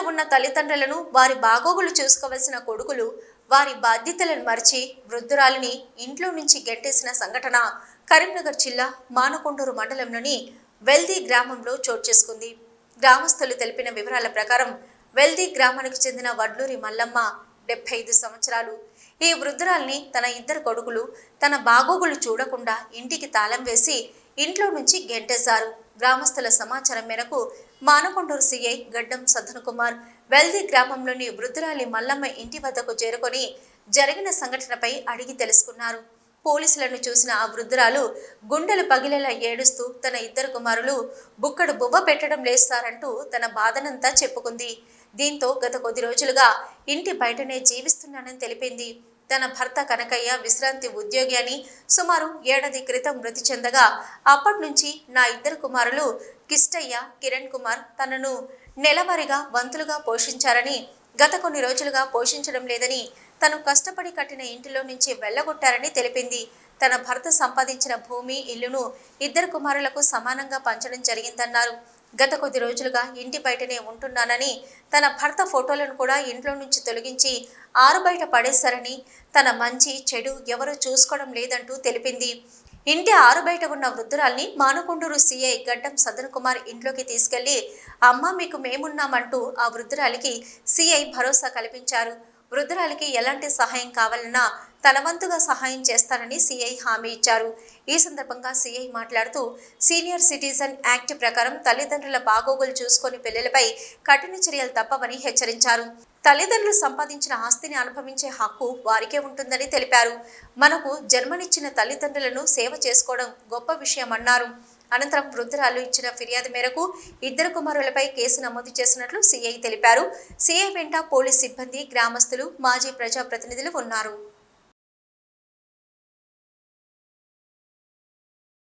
ఇంట్లో ఉన్న తల్లిదండ్రులను వారి బాగోగులు చూసుకోవలసిన కొడుకులు వారి బాధ్యతలను మరిచి వృద్ధురాలిని ఇంట్లో నుంచి గెంటేసిన సంఘటన కరీంనగర్ జిల్లా మానకొండూరు మండలంలోని వెల్దీ గ్రామంలో చోటు చేసుకుంది. గ్రామస్తులు తెలిపిన వివరాల ప్రకారం వెల్దీ గ్రామానికి చెందిన వడ్లూరి మల్లమ్మ డెబ్బై ఐదు సంవత్సరాలు. ఈ వృద్ధురాల్ని తన ఇద్దరు కొడుకులు తన బాగోగులు చూడకుండా ఇంటికి తాళం వేసి ఇంట్లో నుంచి గెంటేశారు. గ్రామస్తుల సమాచారం మేరకు మానకొండూరు సీఐ గడ్డం సదన్ కుమార్ వెల్దీ గ్రామంలోని వృద్ధురాలి మల్లమ్మ ఇంటి వద్దకు చేరుకొని జరిగిన సంఘటనపై అడిగి తెలుసుకున్నారు. పోలీసులను చూసిన ఆ వృద్ధురాలు గుండెలు పగిలేలా ఏడుస్తూ తన ఇద్దరు కుమారులు బుక్కడు బువ్వ పెట్టడం లేస్తారంటూ తన బాధనంతా చెప్పుకుంది. దీంతో గత కొద్ది రోజులుగా ఇంటి బయటనే జీవిస్తున్నానని తెలిపింది. తన భర్త కనకయ్య విశ్రాంతి ఉద్యోగి అని సుమారు ఏడాది క్రితం మృతి చెందగా అప్పటి నుంచి నా ఇద్దరు కుమారులు కిష్టయ్య కిరణ్ కుమార్ తనను నెలవారీగా వంతులుగా పోషించారని గత కొన్ని రోజులుగా పోషించడం లేదని తను కష్టపడి కట్టిన ఇంటిలో నుంచి వెళ్ళగొట్టారని తెలిపింది. తన భర్త సంపాదించిన భూమి ఇల్లును ఇద్దరు కుమారులకు సమానంగా పంచడం జరిగిందన్నారు. గత కొద్ది రోజులుగా ఇంటి బయటనే ఉంటున్నానని తన భర్త ఫోటోలను కూడా ఇంట్లో నుంచి తొలగించి ఆరు బయట పడేశారని తన మంచి చెడు ఎవరూ చూసుకోవడం లేదంటూ తెలిపింది. ఇంటి ఆరు బయట ఉన్న వృద్ధురాల్ని మానుకొండూరు సీఐ గడ్డం సదన్ కుమార్ ఇంట్లోకి తీసుకెళ్ళి అమ్మ మీకు మేమున్నామంటూ ఆ వృద్ధురాలికి సీఐ భరోసా కల్పించారు. వృద్ధురాలికి ఎలాంటి సహాయం కావాలన్నా తన వంతుగా సహాయం చేస్తానని సీఐ హామీ ఇచ్చారు. ఈ సందర్భంగా సీఐ మాట్లాడుతూ సీనియర్ సిటిజన్ యాక్ట్ ప్రకారం తల్లిదండ్రుల బాగోగులు చూసుకొని పిల్లలపై కఠిన చర్యలు తప్పవని హెచ్చరించారు. తల్లిదండ్రులు సంపాదించిన ఆస్తిని అనుభవించే హక్కు వారికే ఉంటుందని తెలిపారు. మనకు జన్మనిచ్చిన తల్లిదండ్రులను సేవ చేసుకోవడం గొప్ప విషయం అన్నారు అనంతరం వృద్ధురాలు ఇచ్చిన ఫిర్యాదు మేరకు ఇద్దరు కుమారులపై కేసు నమోదు చేసినట్లు సీఐ తెలిపారు. సీఐ వెంట పోలీస్ సిబ్బంది గ్రామస్తులు మాజీ ప్రజాప్రతినిధులు ఉన్నారు.